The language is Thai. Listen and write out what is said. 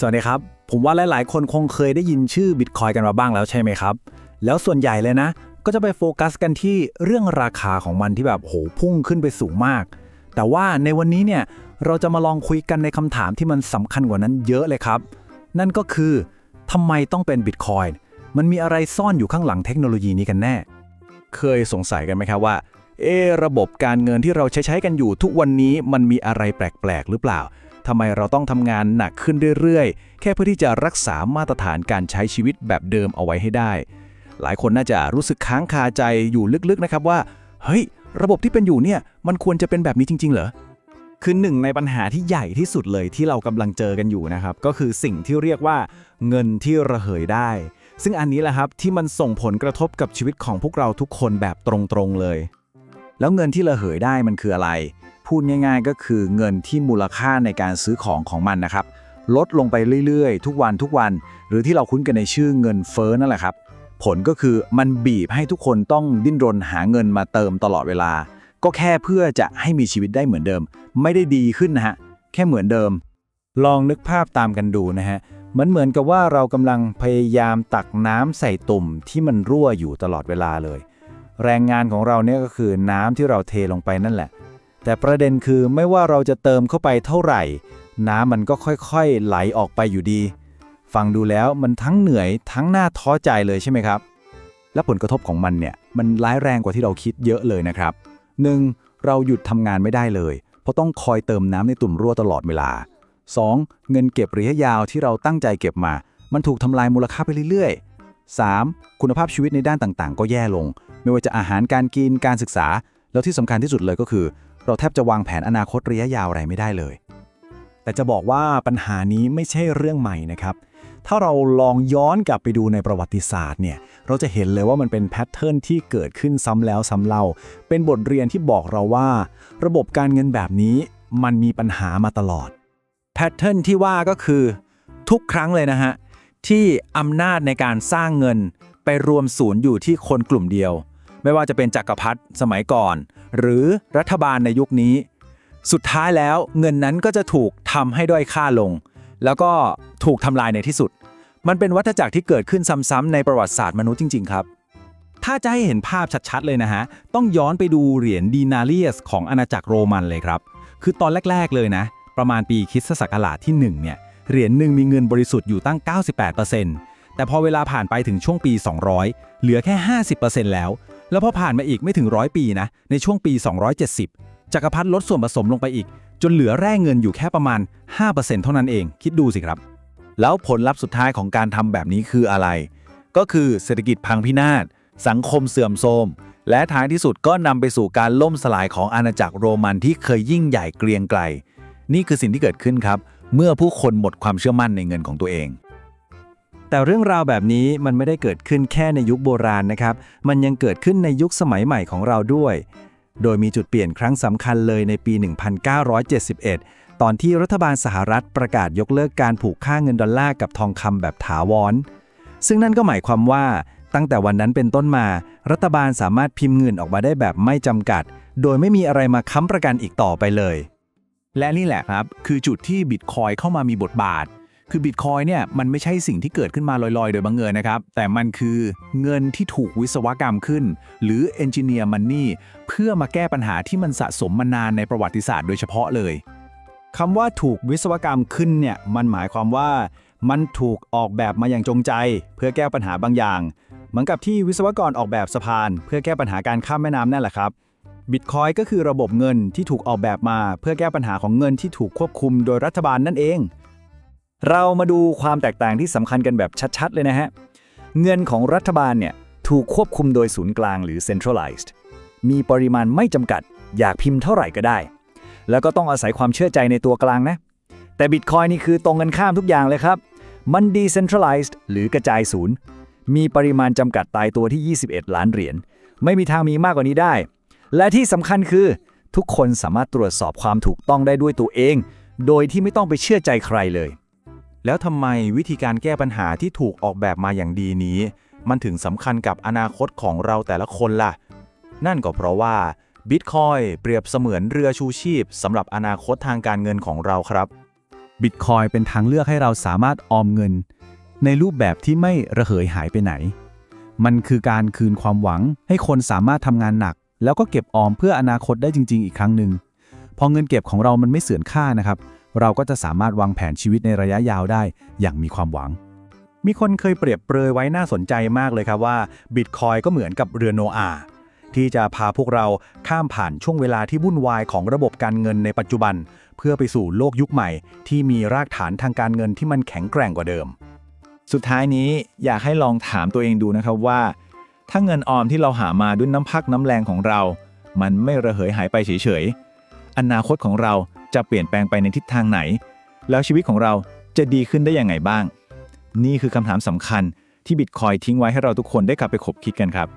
สวัสดีครับ ผมว่าหลาย ๆ คนคงเคยได้ยินชื่อบิตคอยกันมาบ้างแล้วใช่ไหมครับ แล้วส่วนใหญ่เลยนะ ก็จะไปโฟกัสกันที่เรื่องราคาของมันที่แบบโหพุ่งขึ้นไปสูงมาก แต่ว่าในวันนี้เนี่ยเราจะมาลองคุยกันในคำถามที่มันสำคัญกว่านั้นเยอะเลยครับ นั่นก็คือทำไมต้องเป็นบิตคอยมันมีอะไรซ่อนอยู่ข้างหลังเทคโนโลยีนี้กันแน่ เคยสงสัยกันไหมครับว่า เอระบบการเงินที่เราใช้ใช้กันอยู่ทุกวันนี้มันมีอะไรแปลก ๆ หรือเปล่า ทำไมเราต้องทำงานหนักขึ้นเรื่อยๆ แค่เพื่อที่จะรักษามาตรฐานการใช้ชีวิตแบบเดิมเอาไว้ให้ได้ หลายคนน่าจะรู้สึกค้างคาใจอยู่ลึกๆนะครับว่า เฮ้ย ระบบที่เป็นอยู่เนี่ย มันควรจะเป็นแบบนี้จริง ๆ เหรอคือหนึ่งในปัญหาที่ใหญ่ที่สุดเลยที่เรากำลังเจอกันอยู่นะครับ ก็คือสิ่งที่เรียกว่าเงินที่ระเหยได้ ซึ่งอันนี้แหละครับที่มันส่งผลกระทบกับชีวิตของพวกเราทุกคนแบบตรงๆเลย แล้วเงินที่ระเหยได้มันคืออะไร พูดง่าย ๆ ก็คือเงินที่มูลค่าในการซื้อของของมันนะครับ ลดลงไปเรื่อยๆ ทุกวันทุกวัน หรือที่เราคุ้นกันในชื่อเงินเฟ้อนั่นแหละครับ ผลก็คือมันบีบให้ทุกคนต้องดิ้นรนหาเงินมาเติมตลอดเวลา ก็แค่เพื่อจะให้มีชีวิตได้เหมือนเดิม ไม่ได้ดีขึ้นนะฮะแค่เหมือนเดิม ลองนึกภาพตามกันดูนะฮะมันเหมือนกับว่าเรากำลังพยายามตักน้ำใส่ตุ่มที่มันรั่วอยู่ตลอดเวลาเลย แรงงานของเราเนี่ยก็คือน้ำที่เราเทลงไปนั่นแหละ แต่ประเด็นคือไม่ว่าเราจะเติมเข้าไปเท่าไหร่ น้ำมันก็ค่อยๆ ไหลออกไปอยู่ดี ฟังดูแล้วมันทั้งเหนื่อยทั้งน่าท้อใจเลยใช่ไหมครับ และผลกระทบของมันเนี่ยมันร้ายแรงกว่าที่เราคิดเยอะเลยนะครับ 1. เราหยุดทำงานไม่ได้เลย เพราะต้องคอยเติมน้ำในตุ่มรั่วตลอดเวลา 2. เงินเก็บระยะยาวที่เราตั้งใจเก็บมา มันถูกทำลายมูลค่าไปเรื่อยๆ 3. คุณภาพชีวิตในด้านต่างๆ ก็แย่ลง ไม่ว่าจะอาหารการกินการศึกษา แล้วที่สำคัญที่สุดเลยก็คือ เราแทบจะวางแผนอนาคตระยะยาวอะไรไม่ได้เลย แต่จะบอกว่าปัญหานี้ไม่ใช่เรื่องใหม่นะครับ ถ้าเราลองย้อนกลับไปดูในประวัติศาสตร์เนี่ย เราจะเห็นเลยว่ามันเป็นแพทเทิร์นที่เกิดขึ้นซ้ำแล้วซ้ำเล่า เป็นบทเรียนที่บอกเราว่า ระบบการเงินแบบนี้มันมีปัญหามาตลอด แพทเทิร์นที่ว่าก็คือ ทุกครั้งเลยนะฮะที่อำนาจในการสร้างเงินไปรวมศูนย์อยู่ที่คนกลุ่มเดียว ไม่ว่าจะเป็นจักรพรรดิสมัยก่อน หรือรัฐบาลในยุคนี้ สุดท้ายแล้วเงินนั้นก็จะถูกทำให้ด้อยค่าลง แล้วก็ถูกทำลายในที่สุด มันเป็นวัฏจักรที่เกิดขึ้นซ้ำๆในประวัติศาสตร์มนุษย์จริง ๆ ครับถ้าจะให้เห็นภาพชัดๆ เลยนะฮะ ต้องย้อนไปดูเหรียญดีนาเรียสของอาณาจักรโรมันเลยครับ คือตอนแรก ๆ เลยนะ ประมาณปีคริสตศักราชที่ 1 เนี่ย เหรียญหนึ่งมีเงินบริสุทธิ์อยู่ตั้ง 98%แต่พอเวลาผ่านไปถึงช่วงปี 200 เหลือแค่ 50%แล้ว แล้วพอผ่านมาอีกไม่ถึงร้อยปีนะในช่วงปี 270จักรพรรดิลดส่วนผสมลงไปอีก จนเหลือแร่เงินอยู่แค่ประมาณ 5%เท่านั้นเอง คิดดูสิครับ แล้วผลลัพธ์สุดท้ายของการทำแบบนี้คืออะไร ก็คือเศรษฐกิจพังพินาศสังคมเสื่อมโทรมและท้ายที่สุดก็นำไปสู่การล่มสลายของอาณาจักรโรมันที่เคยยิ่งใหญ่เกรียงไกรนี่คือสิ่งที่เกิดขึ้นครับ เมื่อผู้คนหมดความเชื่อมั่นในเงินของตัวเอง แต่เรื่องราวแบบนี้มันไม่ได้เกิดขึ้นแค่ในยุคโบราณนะครับ มันยังเกิดขึ้นในยุคสมัยใหม่ของเราด้วย โดยมีจุดเปลี่ยนครั้งสำคัญเลยในปี 1971 ตอนที่รัฐบาลสหรัฐประกาศยกเลิกการผูกค่าเงินดอลลาร์กับทองคำแบบถาวร ซึ่งนั่นก็หมายความว่าตั้งแต่วันนั้นเป็นต้นมา รัฐบาลสามารถพิมพ์เงินออกมาได้แบบไม่จำกัด โดยไม่มีอะไรมาค้ำประกันอีกต่อไปเลย และนี่แหละครับ คือจุดที่บิตคอยเข้ามามีบทบาท คือบิตคอยเนี่ยมันไม่ใช่สิ่งที่เกิดขึ้นมาลอยๆ โดยบังเอิญนะครับ แต่มันคือเงินที่ถูกวิศวกรรมขึ้น หรือ Engineer Money เพื่อมาแก้ปัญหาที่มันสะสมมานานในประวัติศาสตร์โดยเฉพาะเลยคำว่าถูกวิศวกรรมขึ้นเนี่ยมันหมายความว่ามันถูกออกแบบมาอย่างจงใจ เพื่อแก้ปัญหาบางอย่าง เหมือนกับที่วิศวกรออกแบบสะพาน เพื่อแก้ปัญหาการข้ามแม่น้ำนั่นแหละครับบิตคอยก็คือระบบเงินที่ถูกออกแบบมา เพื่อแก้ปัญหาของเงินที่ถูกควบคุมโดยรัฐบาลนั่นเอง เรามาดูความแตกต่างที่สำคัญกันแบบชัดๆ เลยนะฮะ เงินของรัฐบาลเนี่ยถูกควบคุมโดยศูนย์กลางหรือ centralized มีปริมาณไม่จำกัด อยากพิมพ์เท่าไหร่ก็ได้ แล้วก็ต้องอาศัยความเชื่อใจในตัวกลางนะ แต่บิตคอยนี่คือตรงกันข้ามทุกอย่างเลยครับ มัน decentralized หรือกระจายศูนย์ มีปริมาณจำกัดตายตัวที่ 21 ล้านเหรียญ ไม่มีทางมีมากกว่านี้ได้ และที่สำคัญคือ ทุกคนสามารถตรวจสอบความถูกต้องได้ด้วยตัวเอง โดยที่ไม่ต้องไปเชื่อใจใครเลย แล้วทำไมวิธีการแก้ปัญหาที่ถูกออกแบบมาอย่างดีนี้ มันถึงสำคัญกับอนาคตของเราแต่ละคนล่ะ นั่นก็เพราะว่าบิตคอยเปรียบเสมือนเรือชูชีพสำหรับอนาคตทางการเงินของเราครับบิตคอยเป็นทางเลือกให้เราสามารถออมเงิน ในรูปแบบที่ไม่ระเหยหายไปไหน มันคือการคืนความหวังให้คนสามารถทำงานหนัก แล้วก็เก็บออมเพื่ออนาคตได้จริง ๆ อีกครั้งหนึ่งพอเงินเก็บของเรามันไม่เสื่อมค่านะครับ เราก็จะสามารถวางแผนชีวิตในระยะยาวได้อย่างมีความหวัง มีคนเคยเปรียบเปรยไว้น่าสนใจมากเลยครับว่าบิตคอยก็เหมือนกับเรือโนอาที่จะพาพวกเราข้ามผ่านช่วงเวลาที่วุ่นวายของระบบการเงินในปัจจุบัน เพื่อไปสู่โลกยุคใหม่ ที่มีรากฐานทางการเงินที่มันแข็งแกร่งกว่าเดิม สุดท้ายนี้อยากให้ลองถามตัวเองดูนะครับว่า ถ้าเงินออมที่เราหามาด้วยน้ำพักน้ำแรงของเรา มันไม่ระเหยหายไปเฉยๆอนาคตของเรา จะเปลี่ยนแปลงไปในทิศทางไหน แล้วชีวิตของเราจะดีขึ้นได้ยังไงบ้าง นี่คือคำถามสำคัญที่บิตคอยทิ้งไว้ให้เราทุกคนได้กลับไปขบคิดกันครับ